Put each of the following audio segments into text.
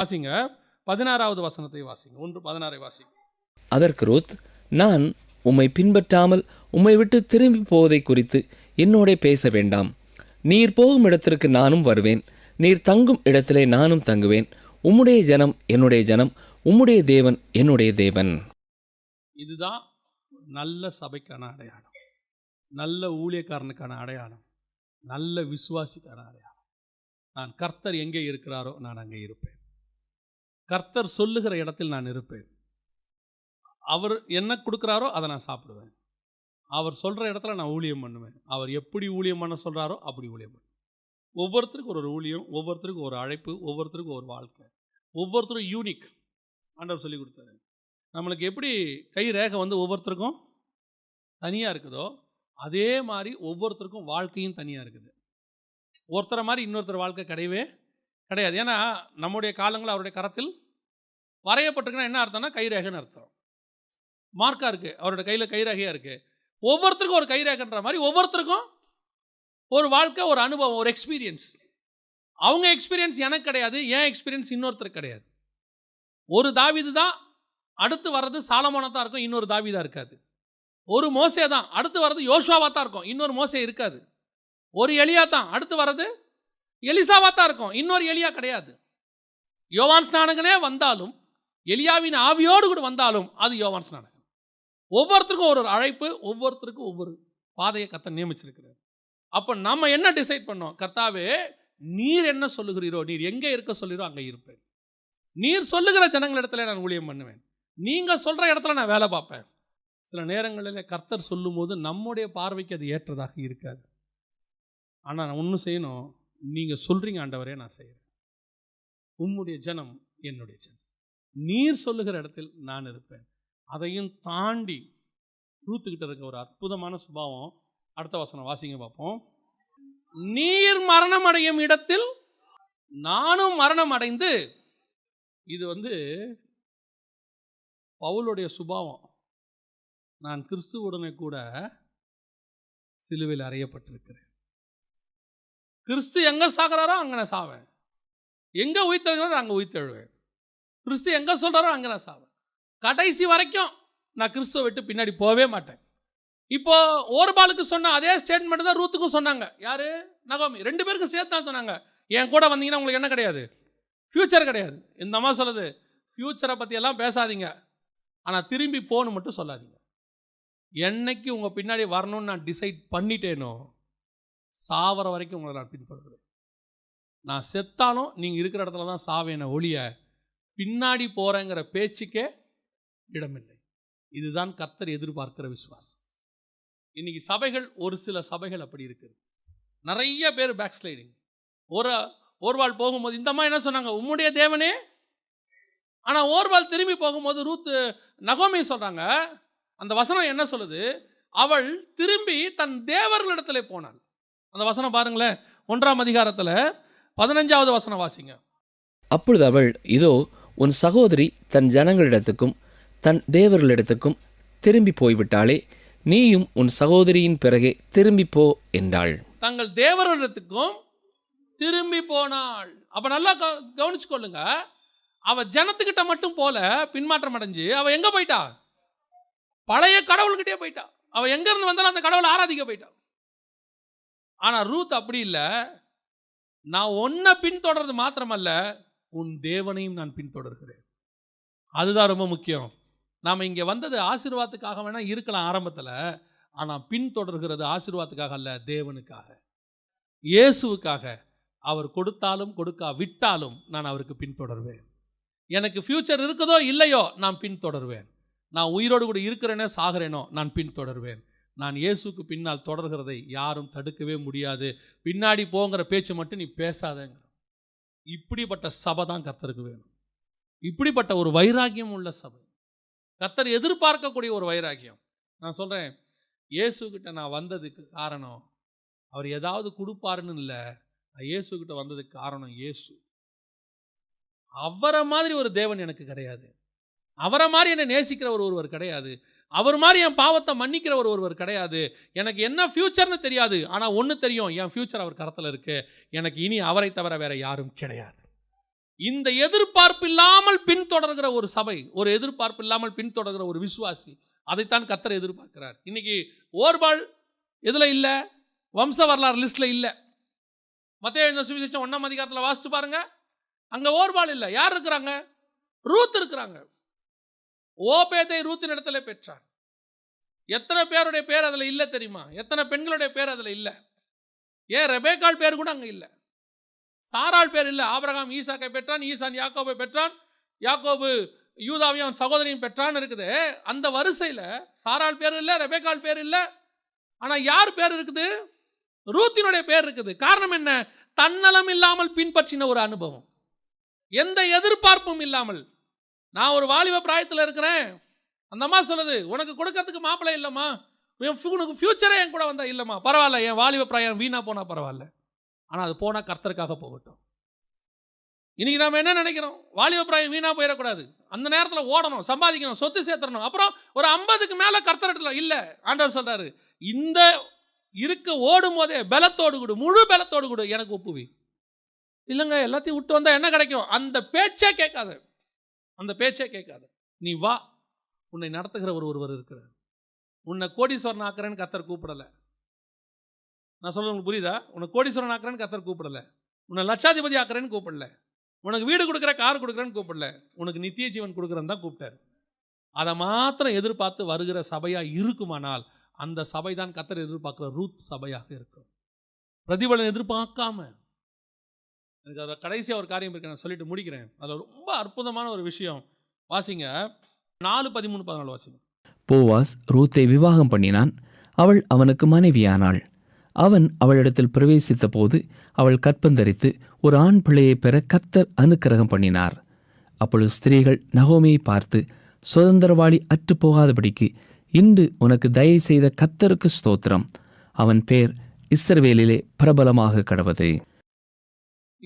வாசிங்க. பதினாறாவது வசனத்தை வாசிங்க. ஒன்று பதினாறை வாசிங்க. அதற்கு ரூத் நான் உம்மை பின்பற்றாமல் உம்மை விட்டு திரும்பி போவதை குறித்து என்னோடே பேச வேண்டாம். நீர் போகும் இடத்திற்கு நானும் வருவேன். நீர் தங்கும் இடத்திலே நானும் தங்குவேன். உம்முடைய ஜனம் என்னுடைய ஜனம். உம்முடைய தேவன் என்னுடைய தேவன். இதுதான் நல்ல சபைக்கான அடையாளம். நல்ல ஊழியக்காரனுக்கான அடையாளம். நல்ல விசுவாசிக்கான அடையாளம். நான் கர்த்தர் எங்கே இருக்கிறாரோ நான் அங்கே இருப்பேன். கர்த்தர் சொல்லுகிற இடத்தில் நான் இருப்பேன். அவர் என்ன கொடுக்குறாரோ அதை நான் சாப்பிடுவேன். அவர் சொல்கிற இடத்துல நான் ஊழியம் பண்ணுவேன். அவர் எப்படி ஊழியம் பண்ண சொல்கிறாரோ அப்படி ஊழியம் பண்ணுவேன். ஒவ்வொருத்தருக்கும் ஒரு ஊழியம் ஒவ்வொருத்தருக்கும் ஒரு அழைப்பு ஒவ்வொருத்தருக்கும் ஒரு வாழ்க்கை. ஒவ்வொருத்தரும் யூனிக் ஆண்டவர் சொல்லி கொடுத்தாரு. நம்மளுக்கு எப்படி கை ரேகை வந்து ஒவ்வொருத்தருக்கும் தனியாக இருக்குதோ அதே மாதிரி ஒவ்வொருத்தருக்கும் வாழ்க்கையும் தனியாக இருக்குது. ஒருத்தரை மாதிரி இன்னொருத்தர் வாழ்க்கை கிடையவே கிடையாது. ஏன்னா நம்முடைய காலங்கள் அவருடைய கரத்தில் வரையப்பட்டிருக்குன்னா என்ன அர்த்தம்னா கைரேகைன்னு அர்த்தம். மார்க்காக இருக்குது அவரோட கையில் கைரேகையாக இருக்குது ஒவ்வொருத்தருக்கும் ஒரு கைரேகைன்ற மாதிரி ஒவ்வொருத்தருக்கும் ஒரு வாழ்க்கை ஒரு அனுபவம் ஒரு எக்ஸ்பீரியன்ஸ் அவங்க எக்ஸ்பீரியன்ஸ் எனக்கு கிடையாது என் எக்ஸ்பீரியன்ஸ் இன்னொருத்தருக்கு கிடையாது. ஒரு தாவிது தான் அடுத்து வர்றது சாலமானதாக தான் இருக்கும் இன்னொரு தாவிதாக இருக்காது. ஒரு மோசே தான் அடுத்து வர்றது யோசுவாவா தான் இருக்கும் இன்னொரு மோசே இருக்காது. ஒரு எலியா தான் அடுத்து வர்றது எலிசாவாக தான் இருக்கும். இன்னொரு எலியா கிடையாது. யோவான் ஸ்நானகனே வந்தாலும் எலியாவின் ஆவியோடு கூட வந்தாலும் அது யோவான் ஸ்நானகன். ஒவ்வொருத்தருக்கும் ஒரு ஒரு அழைப்பு ஒவ்வொருத்தருக்கும் ஒவ்வொரு பாதையை கத்த நியமிச்சிருக்கிறார். அப்போ நம்ம என்ன டிசைட் பண்ணோம்? கர்த்தாவே நீர் என்ன சொல்லுகிறீரோ நீர் எங்கே இருக்க சொல்லுகிறோ அங்கே இருப்பேன். நீர் சொல்லுகிற ஜனங்களிடத்துல நான் ஊழியம் பண்ணுவேன். நீங்கள் சொல்கிற இடத்துல நான் வேலை பார்ப்பேன். சில நேரங்களில் கர்த்தர் சொல்லும்போது நம்முடைய பார்வைக்கு அது ஏற்றதாக இருக்காது. ஆனால் நான் ஒன்றும் செய்யணும். நீங்கள் சொல்கிறீங்க ஆண்டவரே நான் செய்கிறேன் உம்முடைய ஜனம் என்னுடைய ஜனம். நீர் சொல்லுகிற இடத்தில் நான் இருப்பேன். அதையும் தாண்டி ரூத்துக்கிட்ட இருக்க ஒரு அற்புதமான சுபாவம் அடுத்த வசனம் வாசிங்க பார்ப்போம். நீர் மரணம் அடையும் இடத்தில் நானும் மரணம் அடைந்து இது வந்து பவுலுடைய சுபாவம். நான் கிறிஸ்துவுடனே கூட சிலுவையில் அறையப்பட்டிருக்கிறேன். கிறிஸ்து எங்கே சாகிறாரோ அங்கே நான் சாவேன். எங்கே உயிர்த்தெழுகிறாரோ அங்கே உயிர்த்தெழுவேன் கிறிஸ்து எங்கே சொல்கிறாரோ அங்கே நான் சாவேன். கடைசி வரைக்கும் நான் கிறிஸ்துவை விட்டு பின்னாடி போகவே மாட்டேன். இப்போ ஓர்பாலுக்கு சொன்ன அதே ஸ்டேட்மெண்ட் தான் ரூத்துக்கும் சொன்னாங்க. யாரு? நகோமி. ரெண்டு பேருக்கும் சேர்த்து தான் சொன்னாங்க. என் கூட வந்தீங்கன்னா உங்களுக்கு என்ன கிடையாது? ஃப்யூச்சர் கிடையாது. இந்த அம்மா சொல்லுது ஃப்யூச்சரை பற்றியெல்லாம் பேசாதீங்க. ஆனால் திரும்பி போகணும் மட்டும் சொல்லாதீங்க. என்னைக்கு உங்கள் பின்னாடி வரணும்னு நான் டிசைட் பண்ணிட்டேனோ சாவர வரைக்கும் உங்களை நான் பின்பற்றுவேன். நான் செத்தாலும் நீங்கள் இருக்கிற இடத்துல தான் சாவேன ஒழிய பின்னாடி போகிறேங்கிற பேச்சுக்கே இடமில்லை. இதுதான் கர்த்தர் எதிர்பார்க்கிற விசுவாசம். இன்னைக்கு சபைகள் ஒரு சில சபைகள் அப்படி இருக்குது. நிறைய பேர் பேக் ஸ்லைடிங் ஒரு ஓர்வால் போகும்போது இந்த மாதிரி என்ன சொன்னாங்க? உம்முடைய தேவனே? ஆனால் ஓர்வால் திரும்பி போகும்போது ரூத்து நகோமி சொல்கிறாங்க அந்த வசனம் என்ன சொல்லுது? அவள் திரும்பி தன் தேவர்களிடத்துல போனாள். அந்த வசனம் பாருங்களேன். ஒன்றாம் அதிகாரத்தில் பதினஞ்சாவது வசனம் வாசிங்க. அப்பொழுது அவள் இதோ உன் சகோதரி தன் ஜனங்களிடத்துக்கும் தன் தேவர்களிடத்துக்கும் திரும்பி போய்விட்டாளே நீயும் உன் சகோதரியின் பிறகே திரும்பி போ என்றாள். தங்கள் தேவரிடத்துக்கும் திரும்பி போனாள். அப்ப நல்லா கவ- கவனிச்சுக்கொள்ளுங்க. அவ ஜனத்துக்கிட்ட மட்டும் போல பின்மாற்றம் அடைஞ்சு அவ எங்க போயிட்டா? பழைய கடவுள்கிட்டே போயிட்டா. அவ எங்க இருந்து வந்தாலும் அந்த கடவுளை ஆராதிக்க போயிட்டா. ஆனால் ரூத் அப்படி இல்லை. நான் ஒன்றை பின்தொடர்றது மாத்திரமல்ல உன் தேவனையும் நான் பின்தொடர்கிறேன். அதுதான் ரொம்ப முக்கியம். நாம் இங்கே வந்தது ஆசீர்வாதத்துக்காக வேணால் இருக்கலாம் ஆரம்பத்தில் ஆனால் பின்தொடர்கிறது ஆசீர்வாதத்துக்காக அல்ல தேவனுக்காக. இயேசுவுக்காக. அவர் கொடுத்தாலும் கொடுக்கா விட்டாலும் நான் அவருக்கு பின்தொடர்வேன். எனக்கு ஃப்யூச்சர் இருக்குதோ இல்லையோ நான் பின்தொடர்வேன். நான் உயிரோடு கூட இருக்கிறேனோ சாகிறேனோ நான் பின்தொடர்வேன். நான் இயேசுக்கு பின்னால் தொடர்கிறதை யாரும் தடுக்கவே முடியாது. பின்னாடி போங்கிற பேச்சு மட்டும் நீ பேசாதேங்க இப்படிப்பட்ட சபை தான் கத்தருக்கு வேணும். இப்படிப்பட்ட ஒரு வைராக்கியம் உள்ள சபை. கத்தர் எதிர்பார்க்கக்கூடிய ஒரு வைராக்கியம் நான் சொல்கிறேன் இயேசுக்கிட்ட நான் வந்ததுக்கு காரணம் அவர் ஏதாவது கொடுப்பாருன்னு இல்லை. நான் இயேசுக்கிட்ட வந்ததுக்கு காரணம் இயேசு. அவரை மாதிரி ஒரு தேவன் எனக்கு கிடையாது. அவரை மாதிரி என்னை நேசிக்கிற ஒரு ஒருவர் கிடையாது. அவர் மாதிரி என் பாவத்தை மன்னிக்கிற ஒரு ஒருவர் கிடையாது. எனக்கு என்ன ஃப்யூச்சர்னு தெரியாது. ஆனால் ஒன்று தெரியும் என் ஃப்யூச்சர் அவர் கரத்தில் இருக்கு. எனக்கு இனி அவரை தவிர வேற யாரும் கிடையாது. இந்த எதிர்பார்ப்பு இல்லாமல் பின்தொடர்கிற ஒரு சபை ஒரு எதிர்பார்ப்பு இல்லாமல் பின்தொடர்கிற ஒரு விசுவாசி அதைத்தான் கத்தரை எதிர்பார்க்கிறார். இன்னைக்கு ஓர்பால் எதில் இல்லை வம்ச வரலாறு லிஸ்ட்டில் இல்லை. மத்திய எழுந்த சுவிசேஷம் ஒன்றாம் அதிகாரத்தில் வாசித்து பாருங்க. அங்கே ஓர்பால் இல்லை. யார் இருக்கிறாங்க? ரூத் இருக்கிறாங்க. ஓபேதை ரூத்தின் இடத்துல பெற்றார். எத்தனை பேருடைய பேர் அதில் இல்லை தெரியுமா? எத்தனை பெண்களுடைய பேர் அதில் இல்லை? ஏன் ரெபேக்கால் பேர் கூட அங்கே இல்லை? சாரால் பேர் இல்லை. ஆபரகாம் ஈசாக்கை பெற்றான் ஈசான் யாக்கோபை பெற்றான் யாக்கோபு யூதாவையும் அவன் சகோதரியும் பெற்றான்னு இருக்குது. அந்த வரிசையில் சாரால் பேர் இல்லை ரெபேக்கால் பேர் இல்லை. ஆனால் யார் பேர் இருக்குது? ரூத்தினுடைய பேர் இருக்குது. காரணம் என்ன? தன்னலம் இல்லாமல் பின்பற்றின ஒரு அனுபவம். எந்த எதிர்பார்ப்பும் இல்லாமல் நான் ஒரு வாலிப பிராயத்தில் இருக்கிறேன். அந்த அம்மா சொல்லுது உனக்கு கொடுக்கறதுக்கு மாப்பிள்ளை இல்லைம்மா. என் உனக்கு ஃபியூச்சரே என் கூட வந்தால் இல்லைம்மா. பரவாயில்ல என் வாலிப பிராயம் வீணாக போனால் பரவாயில்ல. ஆனால் அது போனால் கர்த்தருக்காக போகட்டும். இன்றைக்கி நம்ம என்ன நினைக்கிறோம்? வாலிப பிராயம் வீணாக போயிடக்கூடாது. அந்த நேரத்தில் ஓடணும் சம்பாதிக்கணும் சொத்து சேர்த்துறணும் அப்புறம் ஒரு ஐம்பதுக்கு மேலே கர்த்தரத்தில் இல்லை. ஆண்டவர் சொல்கிறாரு இந்த இருக்க ஓடும் போதே பலத்தோடு கொடு முழு பலத்தோடு கொடு எனக்கு ஒப்புவி. இல்லைங்க எல்லாத்தையும் விட்டு வந்தால் என்ன கிடைக்கும்? அந்த பேச்சே கேட்காது. அந்த பேச்சே கேட்காத. நீ வா உன்னை நடத்துகிற ஒரு ஒருவர் இருக்கிறார். உன்னை கோடீஸ்வரன் ஆக்குறேன்னு கத்தர் கூப்பிடலை. நான் சொல்கிறது உங்களுக்கு புரியுதா? உன்னை கோடீஸ்வரன் ஆக்குறேன்னு கத்தர் கூப்பிடல. உன்னை லட்சாதிபதி ஆக்குறேன்னு கூப்பிடல. உனக்கு வீடு கொடுக்குற கார் கொடுக்குறேன்னு கூப்பிடல. உனக்கு நித்திய ஜீவன் கொடுக்குறேன்னு தான் கூப்பிட்டாரு. அதை மாத்திரம் எதிர்பார்த்து வருகிற சபையாக இருக்குமானால் அந்த சபை தான் கத்தர் எதிர்பார்க்குற ரூத் சபையாக இருக்கும். பிரதிபலன் எதிர்பார்க்காம எனக்கு அதில் கடைசியாக ஒரு காரியம் இருக்கு நான் சொல்லிட்டு முடிக்கிறேன். அதில் ரொம்ப அற்புதமான ஒரு விஷயம். வாசிங்க. நாலு பதிமூணு பதினாலு வாசிங்க. போவாஸ் ரூத்தை விவாகம் பண்ணினான். அவள் அவனுக்கு மனைவியானாள். அவன் அவளிடத்தில் பிரவேசித்த போது அவள் கற்பந்தரித்து ஒரு ஆண் பிள்ளையை பெற கத்தர் அனுக்கிரகம் பண்ணினார். அப்பொழுது ஸ்திரீகள் நகோமியை பார்த்து சுதந்திரவாளி அற்றுப்போகாதபடிக்கு இன்று உனக்கு தயவு செய்த கத்தருக்கு ஸ்தோத்திரம். அவன் பேர் இஸ்ரவேலிலே பிரபலமாக கடவது.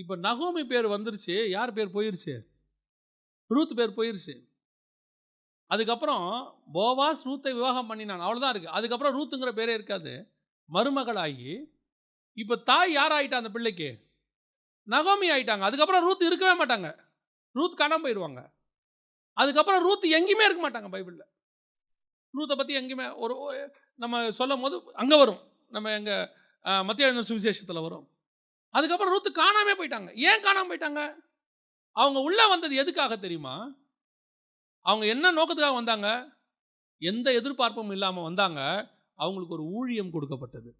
இப்போ நகோமி பேர் வந்துருச்சு. யார் பேர் போயிருச்சு? ரூத் பேர் போயிருச்சு. அதுக்கப்புறம் போவாஸ் ரூத்தை விவாகம் பண்ணினான். அவ்வளோதான் இருக்குது அதுக்கப்புறம் ரூத்துங்கிற பேரே இருக்காது. மருமகளாகி. இப்போ தாய் யார் ஆயிட்டா அந்த பிள்ளைக்கு? நகோமி ஆயிட்டாங்க. அதுக்கப்புறம் ரூத் இருக்கவே மாட்டாங்க. ரூத் காணாமல் போயிடுவாங்க. அதுக்கப்புறம் ரூத் எங்கேயுமே இருக்க மாட்டாங்க பைபிளில். ரூத்தை பற்றி எங்கேயுமே ஒரு நம்ம சொல்லும் போது அங்கே வரும். நம்ம எங்கள் மத்திய சுவிசேஷத்தில் வரும். அதுக்கப்புறம் ரூத்து காணாமே போயிட்டாங்க. ஏன் காணாமல் போயிட்டாங்க? அவங்க உள்ளே வந்தது எதுக்காக தெரியுமா? அவங்க என்ன நோக்கத்துக்காக வந்தாங்க? எந்த எதிர்பார்ப்பும் இல்லாமல் வந்தாங்க. அவங்களுக்கு ஒரு ஊழியம் கொடுக்கப்பட்டது.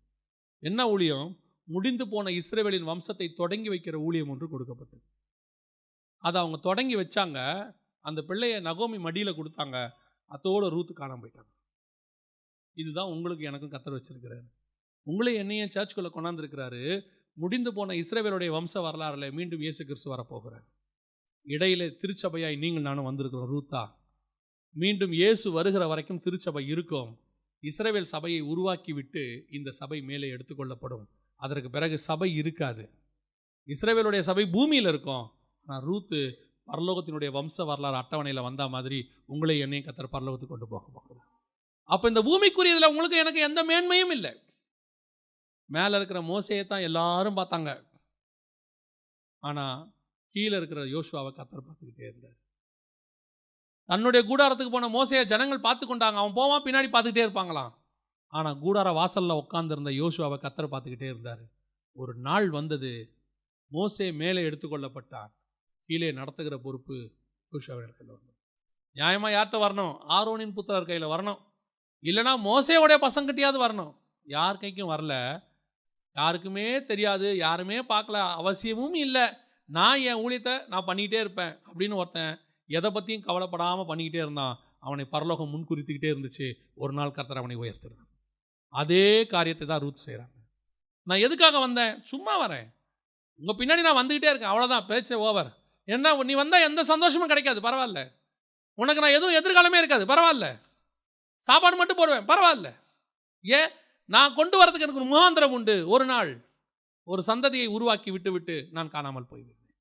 என்ன ஊழியம்? முடிந்து போன இஸ்ரேவேலின் வம்சத்தை தொடங்கி வைக்கிற ஊழியம் ஒன்று கொடுக்கப்பட்டது. அதை அவங்க தொடங்கி வச்சாங்க. அந்த பிள்ளைய நகோமி மடியில் கொடுத்தாங்க. அதோட ரூத்து காணாமல் போயிட்டாங்க. இதுதான் உங்களுக்கு எனக்கும் கத்தர் வச்சிருக்கிறாரு. உங்களே என்னையும் சர்ச்சுக்குள்ளே கொண்டாந்துருக்கிறாரு. முடிந்து போன இஸ்ரேவேலுடைய வம்ச வரலாறுல மீண்டும் இயேசு கிறிஸ்து வரப்போகிறார். இடையில திருச்சபையாய் நீங்கள் நானும் வந்திருக்கிறோம் ரூத்தா. மீண்டும் இயேசு வருகிற வரைக்கும் திருச்சபை இருக்கும். இஸ்ரேவேல் சபையை உருவாக்கி விட்டு இந்த சபை மேலே எடுத்துக்கொள்ளப்படும் அதற்கு பிறகு சபை இருக்காது. இஸ்ரேவேலுடைய சபை பூமியில் இருக்கும். ஆனால் ரூத்து பரலோகத்தினுடைய வம்ச வரலாறு அட்டவணையில் வந்த மாதிரி உங்களை என்னையும் கத்தர் பரலோகத்துக்கு கொண்டு போக போகிறார். அப்போ இந்த பூமிக்குரியதில் உங்களுக்கு எனக்கு எந்த மேன்மையும் இல்லை. மேலே இருக்கிற மோசையை தான் எல்லாரும் பார்த்தாங்க. ஆனால் கீழே இருக்கிற யோசுவாவை கத்தர் பார்த்துக்கிட்டே இருந்தார். தன்னுடைய கூடாரத்துக்கு போன மோசையை ஜனங்கள் பார்த்து கொண்டாங்க. அவன் போவான் பின்னாடி பார்த்துக்கிட்டே இருப்பாங்களாம். ஆனால் கூடார வாசலில் உட்காந்துருந்த யோசுவாவை கத்தர் பார்த்துக்கிட்டே இருந்தார். ஒரு நாள் வந்தது மோசே மேலே எடுத்துக்கொள்ளப்பட்டார் கீழே நடத்துகிற பொறுப்பு யோசுவாவின் கையில் வரணும் நியாயமாக யார்கிட்ட வரணும்? ஆரோனின் புத்திரர் கையில் வரணும். இல்லைனா மோசையோடைய பசங்கிட்டையாவது வரணும். யார் கைக்கும் வரல. யாருக்குமே தெரியாது யாருமே பார்க்கல அவசியமும் இல்லை. நான் என் ஊழியத்தை நான் பண்ணிக்கிட்டே இருப்பேன் அப்படின்னு ஒருத்தன் எதை பற்றியும் கவலைப்படாமல் பண்ணிக்கிட்டே இருந்தான். அவனை பரலோகம் முன்குறித்துக்கிட்டே இருந்துச்சு. ஒரு நாள் கர்த்தர் அவனை உயர்த்துறான் அதே காரியத்தை தான் ரூத் செய்கிறாங்க நான் எதுக்காக வந்தேன்? சும்மா வரேன். உங்கள் பின்னாடி நான் வந்துக்கிட்டே இருக்கேன். அவ்வளோதான் பேச்சே ஓவர். என்ன நீ வந்தால் எந்த சந்தோஷமும் கிடைக்காது. பரவாயில்ல. உனக்கு நான் எதுவும் எதிர்காலமே இருக்காது. பரவாயில்ல. சாப்பாடு மட்டும் போடுவேன். பரவாயில்ல. ஏன்? நான் கொண்டு வரதுக்கு எனக்கு ஒரு முகாந்திரம் உண்டு. ஒரு நாள் ஒரு சந்ததியை உருவாக்கி விட்டு விட்டு நான் காணாமல் போய்விடுவேன்.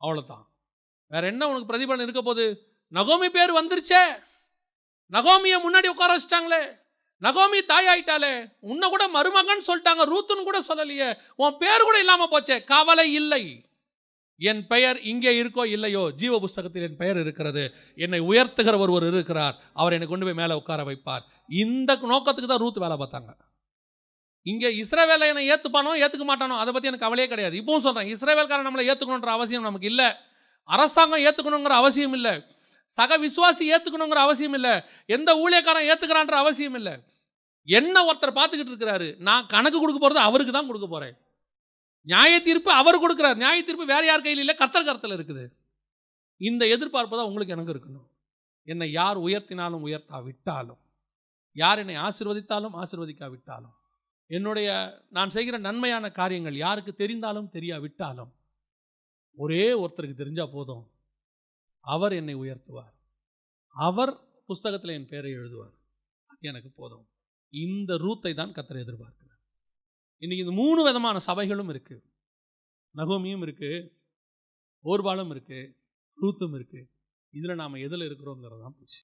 அவ்வளோதான் வேற என்ன உனக்கு பிரதிபலன் இருக்க போது நகோமி பேர் வந்துருச்சே. நகோமியை முன்னாடி உட்கார வச்சிட்டாங்களே. நகோமி தாய் ஆயிட்டாலே உன்னை கூட மருமகன் சொல்லிட்டாங்க. ரூத்துன்னு கூட சொல்லலையே. உன் பேர் கூட இல்லாமல் போச்சே. கவலை இல்லை. என் பெயர் இங்கே இருக்கோ இல்லையோ? ஜீவ புஸ்தகத்தில் என் பெயர் இருக்கிறது. என்னை உயர்த்துகிற ஒருவர் இருக்கிறார். அவர் என்னை கொண்டு போய் மேலே உட்கார வைப்பார். இந்த நோக்கத்துக்கு தான் ரூத் வேலை பார்த்தாங்க. இங்கே இஸ்ரேவேலை என்னை ஏற்றுப்பானோ ஏற்றுக்க மாட்டானோ அதை பற்றி எனக்கு கவலையே கிடையாது. இப்பவும் சொல்கிறேன் இஸ்ரேவேல்காரன் நம்மளை ஏற்றுக்கணுன்ற அவசியம் நமக்கு இல்லை. அரசாங்கம் ஏற்றுக்கணுங்கிற அவசியம் இல்லை. சக விசுவாசி ஏற்றுக்கணுங்கிற அவசியம் இல்லை. எந்த ஊழியக்காரன் ஏற்றுக்கிறான்ற அவசியம் இல்லை. என்ன ஒருத்தர் பார்த்துக்கிட்டு இருக்கிறாரு நான் கணக்கு கொடுக்க போகிறது அவருக்கு தான் கொடுக்க போகிறேன் நியாய தீர்ப்பு அவர் கொடுக்குறார். நியாய தீர்ப்பு வேற யார் கையில் இல்லை கத்தர் கரத்தில் இருக்குது. இந்த எதிர்பார்ப்பு தான் உங்களுக்கு எனக்கு இருக்கணும். என்னை யார் உயர்த்தினாலும் உயர்த்தா விட்டாலும் யார் என்னை ஆசிர்வதித்தாலும் ஆசிர்வதிக்காவிட்டாலும் என்னுடைய நான் செய்கிற நன்மையான காரியங்கள் யாருக்கு தெரிந்தாலும் தெரியாவிட்டாலும் ஒரே ஒருத்தருக்கு தெரிஞ்சால் போதும். அவர் என்னை உயர்த்துவார். அவர் புஸ்தகத்தில் என் பேரை எழுதுவார். அது எனக்கு போதும். இந்த ரூத்தை தான் கத்தரை எதிர்பார்க்கிறார். இன்றைக்கி இந்த மூணு விதமான சபைகளும் இருக்குது நகோமியும் இருக்குது ஓர்பாலும் இருக்குது ரூத்தும் இருக்குது இதில் நாம் எதில் இருக்கிறோங்கிறது தான் போச்சு